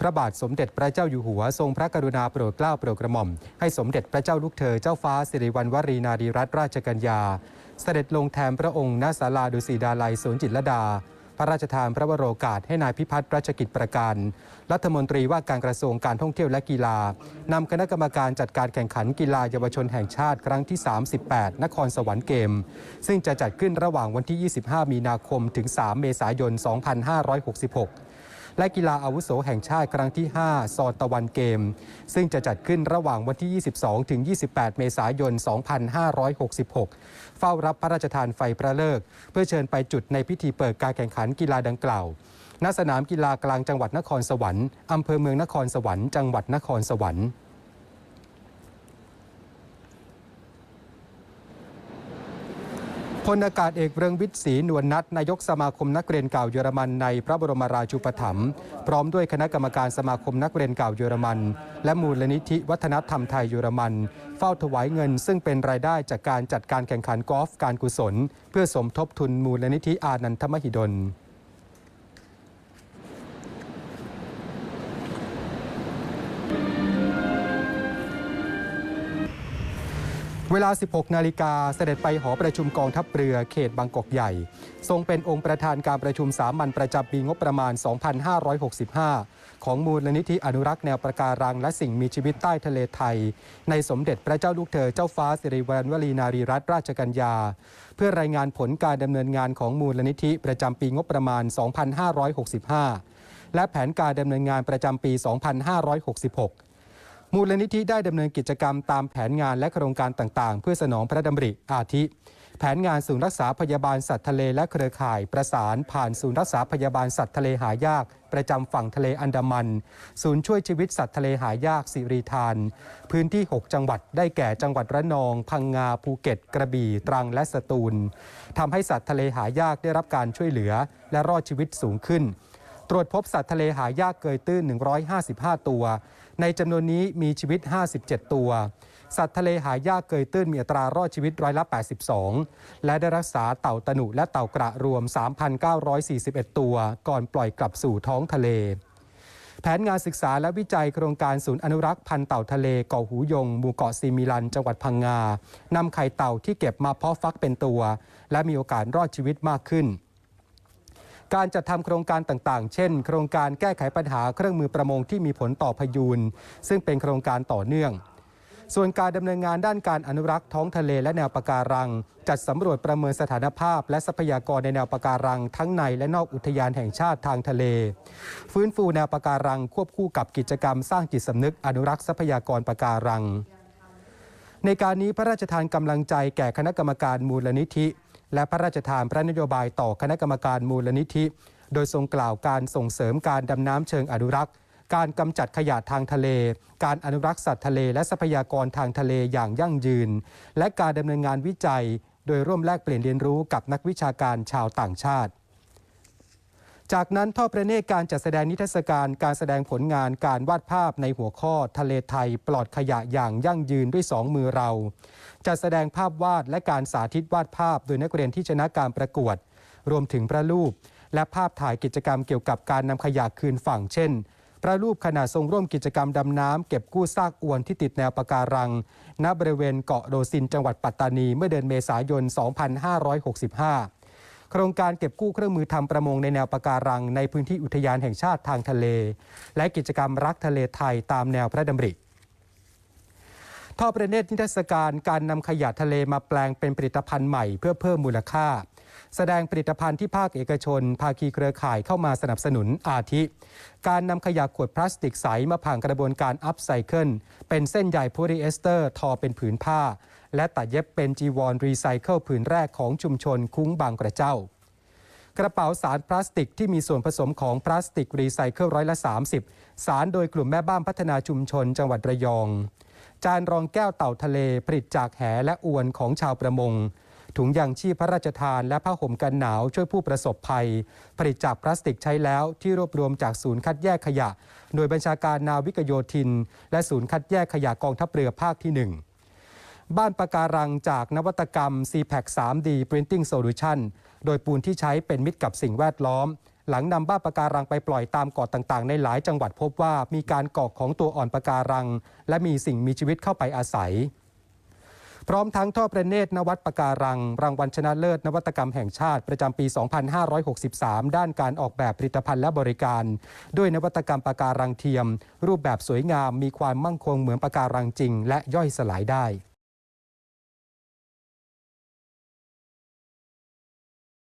พระบาทสมเด็จพระเจ้าอยู่หัวทรงพระกรุณาโปรดเกล้าโปรดกระหม่อม ให้สมเด็จพระเจ้าลูกเธอเจ้าฟ้าสิริวัณวรีนารีรัตนราชกัญญา เสด็จลงแทนพระองค์ณศาลาดุสิดาลัยสวนจิตรลดา พระราชทานพระวโรกาสให้นายพิพัฒน์รัชกิจประการ รัฐมนตรีว่าการกระทรวงการท่องเที่ยวและกีฬานำคณะกรรมการจัดการแข่งขันกีฬาเยาวชนแห่งชาติครั้งที่ 38 นครสวรรค์เกม ซึ่งจะจัดขึ้นระหว่างวันที่ 25 มีนาคมถึง 3 เมษายน 2566 และกีฬาอาวุโสแห่งชาติครั้งที่ 5 ซอตะวันเกม ซึ่งจะจัดขึ้นระหว่างวันที่ 22 ถึง 28 เมษายน 2566 เฝ้ารับพระราชทานไฟประเลิก เพื่อเชิญไปจุดในพิธีเปิดการแข่งขันกีฬาดังกล่าวณสนามกีฬากลางจังหวัดนครสวรรค์อำเภอเมืองนครสวรรค์ จังหวัดนครสวรรค์ พลอากาศเอกเรืองวิทย์ศรีนวลนัทนายกสมาคมนักเรียนเก่าเยอรมันในพระบรมราชูปถัมภ์พร้อมด้วยคณะกรรมการสมาคมนักเรียนเก่าเยอรมัน และมูลนิธิวัฒนธรรมไทยเยอรมัน เฝ้าถวายเงิน ซึ่งเป็นรายได้จากการจัดการแข่งขันกอล์ฟการกุศล เพื่อสมทบทุนมูลนิธิอานันทมหิดล เวลา 16 นาฬิกาเสด็จไปหอประชุมกองทัพเรือเขตบางกอกใหญ่ ทรงเป็นองค์ประธานการประชุมสามัญประจำปีงบประมาณ 2565 ของมูลนิธิอนุรักษ์แนวประการัง และสิ่งมีชีวิตใต้ทะเลไทย ในสมเด็จพระเจ้าลูกเธอเจ้าฟ้าสิริวัณวลีนารีรัตนราชกัญญา เพื่อรายงานผลการดำเนินงานของมูลนิธิประจำปีงบประมาณ 2565 และแผนการดำเนินงานประจำปี 2566 มูลนิธิได้ดำเนินกิจกรรมตามแผนงานและโครงการต่างๆ เพื่อสนองพระดำริอาทิ แผนงานศูนย์รักษาพยาบาลสัตว์ทะเลและเครือข่าย ประสานผ่านศูนย์รักษาพยาบาลสัตว์ทะเลหายาก ประจำฝั่งทะเลอันดามัน ศูนย์ช่วยชีวิตสัตว์ทะเลหายากสิริทาน พื้นที่ 6 จังหวัดได้แก่จังหวัดระนอง พังงาภูเก็ต กระบี่ตรังและสตูลทำให้สัตว์ทะเลหายากได้รับการช่วยเหลือ และรอดชีวิตสูงขึ้นตรวจพบสัตว์ทะเลหายากเกยตื้น 155 ตัว ในจำนวนนี้มีชีวิต 57 ตัว สัตว์ทะเลหายากเกยตื้นมีอัตรารอดชีวิตร้อยละ 82 และได้รักษาเต่าตะหนุและเต่ากระรวม 3,941 ตัว ก่อนปล่อยกลับสู่ท้องทะเลแผนงานศึกษาและวิจัยโครงการศูนย์อนุรักษ์พันธุ์เต่าทะเลเกาะหูยงหมู่เกาะซีมิลัน จังหวัดพังงานำไข่เต่าที่เก็บมาเพาะฟักเป็นตัว และมีโอกาสรอดชีวิตมากขึ้น การจัดทำโครงการต่างๆ เช่น โครงการแก้ไขปัญหาเครื่องมือประมงที่มีผลต่อพยูนซึ่งเป็นโครงการต่อเนื่อง ส่วนการดำเนินงานด้านการอนุรักษ์ท้องทะเลและแนวปะการัง จัดสำรวจประเมินสถานภาพ และทรัพยากรในแนวปะการัง ทั้งในและนอกอุทยานแห่งชาติทางทะเล ฟื้นฟูแนวปะการังควบคู่กับกิจกรรมสร้างจิตสำนึกอนุรักษ์ทรัพยากรปะการัง ในการนี้พระราชทานกำลังใจแก่คณะกรรมการมูลนิธิ และพระราชทานพระนโยบายต่อคณะกรรมการมูลนิธิ โดยทรงกล่าวการส่งเสริมการดำน้ำเชิงอนุรักษ์ การกำจัดขยะทางทะเล การอนุรักษ์สัตว์ทะเลและทรัพยากรทางทะเลอย่างยั่งยืน และการดำเนินงานวิจัย โดยร่วมแลกเปลี่ยนเรียนรู้กับนักวิชาการชาวต่างชาติ จากนั้นทอดพระเนตรการจัดแสดงนิทรรศการการแสดงผลงานการวาดภาพในหัวข้อทะเลไทยปลอดขยะอย่างยั่งยืนด้วยสองมือเรา จัดแสดงภาพวาดและการสาธิตวาดภาพ โดยนักเรียนที่ชนะการประกวด รวมถึงพระรูป และภาพถ่ายกิจกรรมเกี่ยวกับการนำขยะคืนฝั่งเช่นพระรูปขณะทรงร่วมกิจกรรมดำน้ำเก็บกู้ซากอวนที่ติดแนวปะการัง ณบริเวณเกาะโดซินจังหวัดปัตตานีเมื่อเดือนเมษายน 2565 โครงการเก็บกู้เครื่องมือทำประมงในแนวปะการัง ในพื้นที่อุทยานแห่งชาติทางทะเล และกิจกรรมรักทะเลไทยตามแนวพระดำริทอดประเนตรนิทรรศการการนำขยะทะเลมาแปลงเป็นผลิตภัณฑ์ใหม่เพื่อเพิ่มมูลค่า แสดงผลิตภัณฑ์ที่ภาคเอกชน ภาคีเครือข่ายเข้ามาสนับสนุนอาทิ การนำขยะขวดพลาสติกใสมาผ่านกระบวนการอัพไซเคิลเป็นเส้นใยโพลีเอสเตอร์ ทอเป็นผืนผ้า และตัดเย็บเป็นจีวรรีไซเคิลผืนแรกของชุมชนคุ้งบางกระเจ้า กระเป๋าสารพลาสติกที่มีส่วนผสมของพลาสติกรีไซเคิลร้อยละ 30 สารโดยกลุ่มแม่บ้านพัฒนาชุมชนจังหวัดระยอง จานรองแก้วเต่าทะเลผลิตจากแหและอวนของชาวประมงถุงยางชีพพระราชทานและผ้าห่มกันหนาวช่วยผู้ประสบภัย ผลิตจากพลาสติกใช้แล้วที่รวบรวมจากศูนย์คัดแยกขยะ โดยบัญชาการนาวิกโยธิน และศูนย์คัดแยกขยะกองทัพเรือภาคที่หนึ่ง บ้านปะการังจากนวัตกรรม CPAC 3D Printing Solution โดยปูนที่ใช้เป็นมิตรกับสิ่งแวดล้อม หลังนำบ้านปะการังไปปล่อยตามเกาะต่างๆ ในหลายจังหวัดพบว่ามีการเกาะของตัวอ่อนปะการัง และมีสิ่งมีชีวิตเข้าไปอาศัย พร้อมทั้งท่อประเนตรนวัตปะการัง รางวัลชนะเลิศนวัตกรรมแห่งชาติประจำปี 2563 ด้านการออกแบบผลิตภัณฑ์และบริการ ด้วยนวัตกรรมปะการังเทียม รูปแบบสวยงามมีความมั่งคงเหมือนปะการังจริง และย่อยสลายได้